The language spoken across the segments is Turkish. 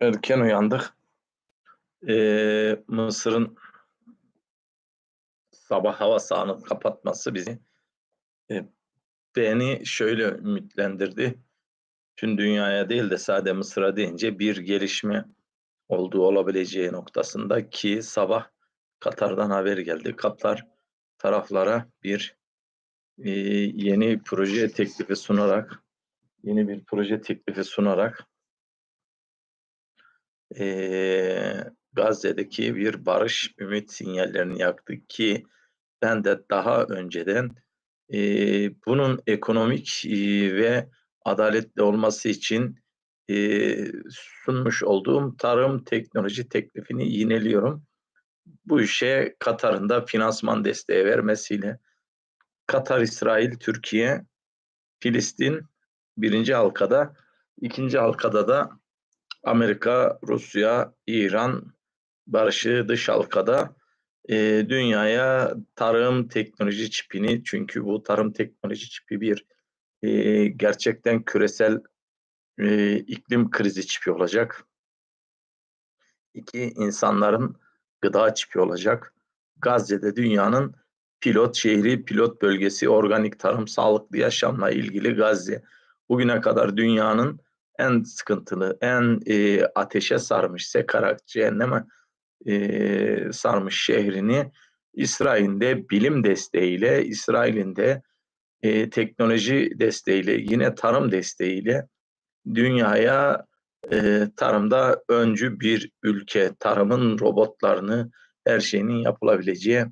erken uyandık. Ee, Mısır'ın sabah hava sahanı kapatması bizi e, beni şöyle ümitlendirdi. Tüm dünyaya değil de sade Mısır'a deyince bir gelişme olduğu olabileceği noktasında ki sabah Katar'dan haber geldi. Katar taraflara bir e, yeni proje teklifi sunarak yeni bir proje teklifi sunarak e, Gazze'deki bir barış ümit sinyallerini yaktı ki ben de daha önceden e, bunun ekonomik e, ve adaletli olması için e, sunmuş olduğum tarım teknoloji teklifini yineliyorum. Bu işe Katar'ın da finansman desteği vermesiyle Katar, İsrail, Türkiye, Filistin birinci halkada, ikinci halkada da Amerika, Rusya, İran barışı dış halkada e, dünyaya tarım teknoloji çipini çünkü bu tarım teknoloji çipi bir e, gerçekten küresel e, iklim krizi çipi olacak. İki insanların gıda çipi olacak. Gazze'de dünyanın pilot şehri, pilot bölgesi, organik tarım, sağlıklı yaşamla ilgili Gazze. Bugüne kadar dünyanın en sıkıntılı, en e, ateşe sarmış, sekarak cehenneme e, sarmış şehrini İsrail'de bilim desteğiyle, İsrail'in de e, teknoloji desteğiyle, yine tarım desteğiyle dünyaya e, tarımda öncü bir ülke, tarımın robotlarını, her şeyinin yapılabileceği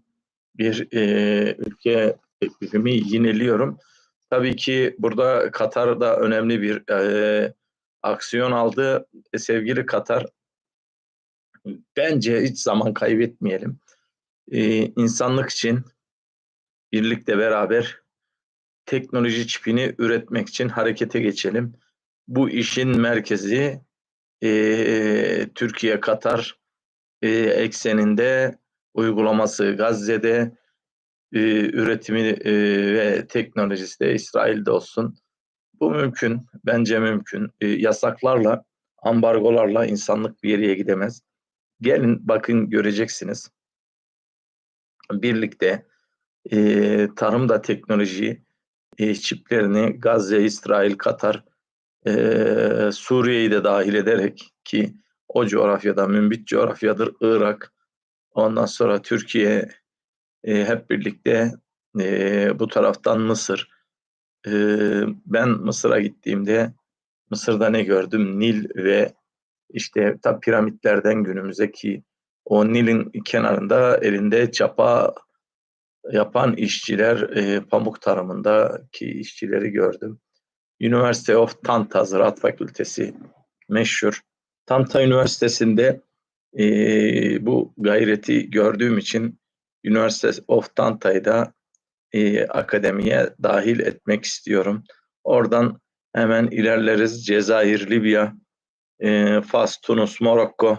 bir e, ülke teklifimi yineliyorum. Tabii ki burada Katar da önemli bir e, aksiyon aldı. E, sevgili Katar, bence hiç zaman kaybetmeyelim. E, insanlık için birlikte beraber teknoloji çipini üretmek için harekete geçelim. Bu işin merkezi e, Türkiye Katar e, ekseninde uygulaması Gazze'de e, üretimi e, ve teknolojisi de İsrail'de olsun. Bu mümkün, bence mümkün. E, yasaklarla, ambargolarla insanlık bir yere gidemez. Gelin bakın göreceksiniz. Birlikte e, tarımda teknoloji e, çiplerini Gazze, İsrail, Katar, e, Suriye'yi de dahil ederek ki o coğrafyada mümbit coğrafyadır Irak, ondan sonra Türkiye e, hep birlikte e, bu taraftan Mısır. E, ben Mısır'a gittiğimde Mısır'da ne gördüm? Nil ve işte ta piramitlerden günümüze ki o Nil'in kenarında elinde çapa yapan işçiler, e, pamuk tarımındaki işçileri gördüm. University of Tanta Ziraat Fakültesi meşhur. Tanta Üniversitesi'nde e, bu gayreti gördüğüm için University of Tanta'yı da e, akademiye dahil etmek istiyorum. Oradan hemen ilerleriz. Cezayir, Libya, e, Fas, Tunus, Morokko,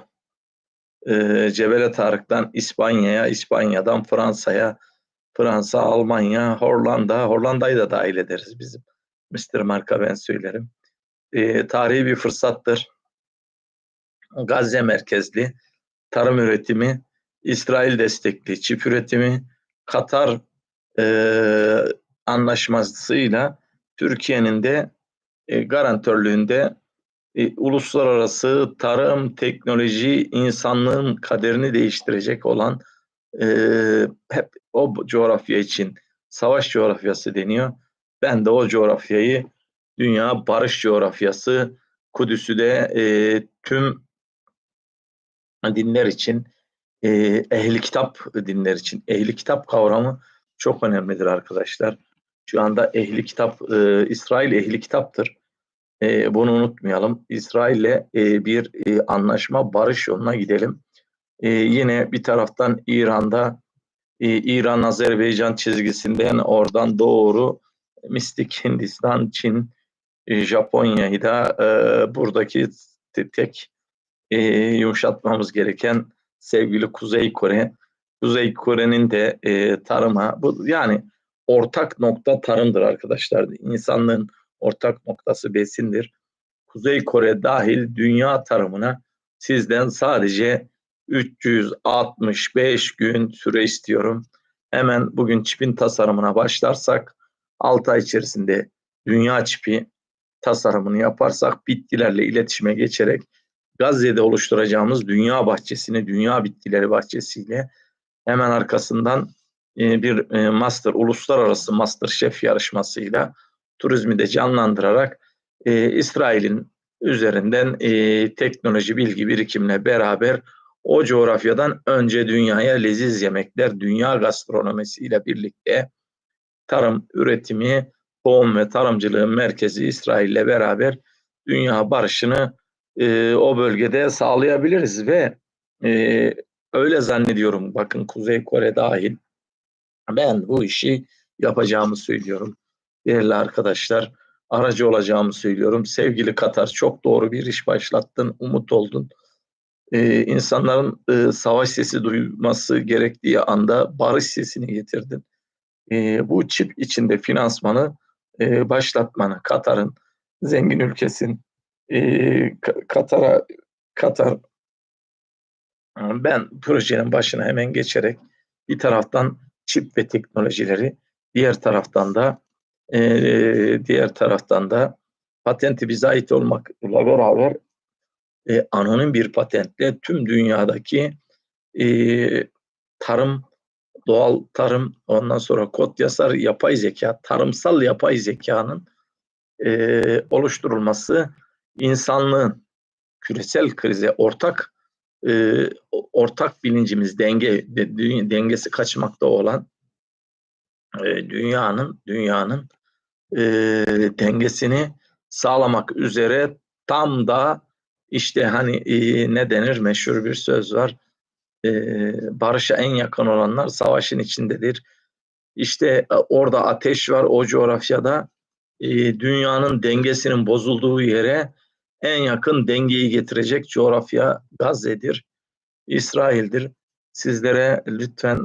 e, Cebele Tarık'tan İspanya'ya, İspanya'dan Fransa'ya, Fransa, Almanya, Hollanda, Hollanda'yı da dahil ederiz bizim. Mr. Marka ben söylerim. E, tarihi bir fırsattır. Gazze merkezli tarım üretimi, İsrail destekli çip üretimi, Katar e, anlaşmasıyla Türkiye'nin de e, garantörlüğünde e, uluslararası tarım, teknoloji, insanlığın kaderini değiştirecek olan e, hep o coğrafya için savaş coğrafyası deniyor. Ben de o coğrafyayı dünya barış coğrafyası, Kudüs'ü de e, tüm dinler için, e, ehli kitap dinler için, ehli kitap kavramı çok önemlidir arkadaşlar. Şu anda ehli kitap, e, İsrail ehli kitaptır. E, bunu unutmayalım. İsrail'le e, bir e, anlaşma, barış yoluna gidelim. E, yine bir taraftan İran'da e, İran-Azerbaycan çizgisinden oradan doğru mistik Hindistan, Çin, e, Japonya'yı da e, buradaki tek e, yumuşatmamız gereken sevgili Kuzey Kore. Kuzey Kore'nin de e, tarıma, bu yani ortak nokta tarımdır arkadaşlar. İnsanlığın ortak noktası besindir. Kuzey Kore dahil dünya tarımına Sizden sadece 365 gün süre istiyorum. Hemen bugün çipin tasarımına başlarsak 6 ay içerisinde dünya çipi tasarımını yaparsak bitkilerle iletişime geçerek Gazze'de oluşturacağımız dünya bahçesini, dünya bitkileri bahçesiyle hemen arkasından e, bir e, master, uluslararası master şef yarışmasıyla turizmi de canlandırarak e, İsrail'in üzerinden teknoloji bilgi birikimle beraber o coğrafyadan önce dünyaya leziz yemekler, dünya gastronomisiyle birlikte tarım, üretimi, tohum ve tarımcılığın merkezi İsrail ile beraber dünya barışını e, o bölgede sağlayabiliriz ve e, öyle zannediyorum bakın Kuzey Kore dahil ben bu işi yapacağımı söylüyorum. Değerli arkadaşlar aracı olacağımı söylüyorum. Sevgili Katar çok doğru bir iş başlattın, umut oldun. Ee, insanların e, savaş sesi duyması gerektiği anda barış sesini getirdin. Ee, bu çip içinde finansmanı e, başlatmanı, Katar'ın zengin ülkesin, e, Katar'a Katar ben projenin başına hemen geçerek bir taraftan çip ve teknolojileri, diğer taraftan da e, diğer taraftan da patenti bize ait olmakla beraber e, anonim bir patentle tüm dünyadaki e, tarım, doğal tarım, ondan sonra kod yasar, yapay zeka, tarımsal yapay zekanın e, oluşturulması insanlığın küresel krize ortak e, ortak bilincimiz denge dengesi kaçmakta olan e, dünyanın dünyanın e, dengesini sağlamak üzere tam da işte hani e, ne denir? Meşhur bir söz var. E, barışa en yakın olanlar savaşın içindedir. İşte e, orada ateş var o coğrafyada. E, dünyanın dengesinin bozulduğu yere en yakın dengeyi getirecek coğrafya Gazze'dir, İsrail'dir. Sizlere lütfen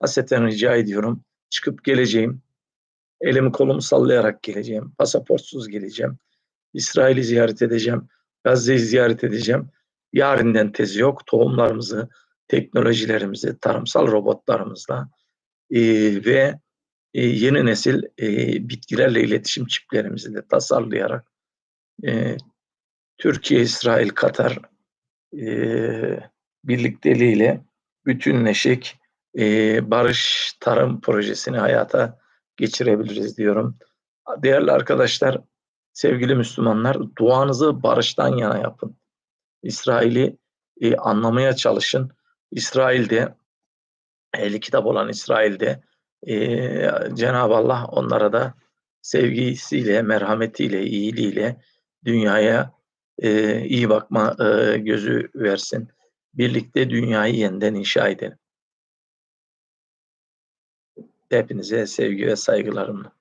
haseten rica ediyorum. Çıkıp geleceğim. Elimi kolumu sallayarak geleceğim. Pasaportsuz geleceğim. İsrail'i ziyaret edeceğim. Gazze'yi ziyaret edeceğim. Yarından tezi yok. Tohumlarımızı, teknolojilerimizi, tarımsal robotlarımızla e, ve e, yeni nesil e, bitkilerle iletişim çiplerimizi de tasarlayarak e, Türkiye, İsrail, Katar e, birlikteliğiyle bütünleşik e, barış tarım projesini hayata geçirebiliriz diyorum. Değerli arkadaşlar, sevgili Müslümanlar, duanızı barıştan yana yapın. İsrail'i e, anlamaya çalışın. İsrail'de, ehli kitap olan İsrail'de e, Cenab-ı Allah onlara da sevgisiyle, merhametiyle, iyiliğiyle dünyaya e, iyi bakma e, gözü versin. Birlikte dünyayı yeniden inşa edelim. Hepinize sevgi ve saygılarımla.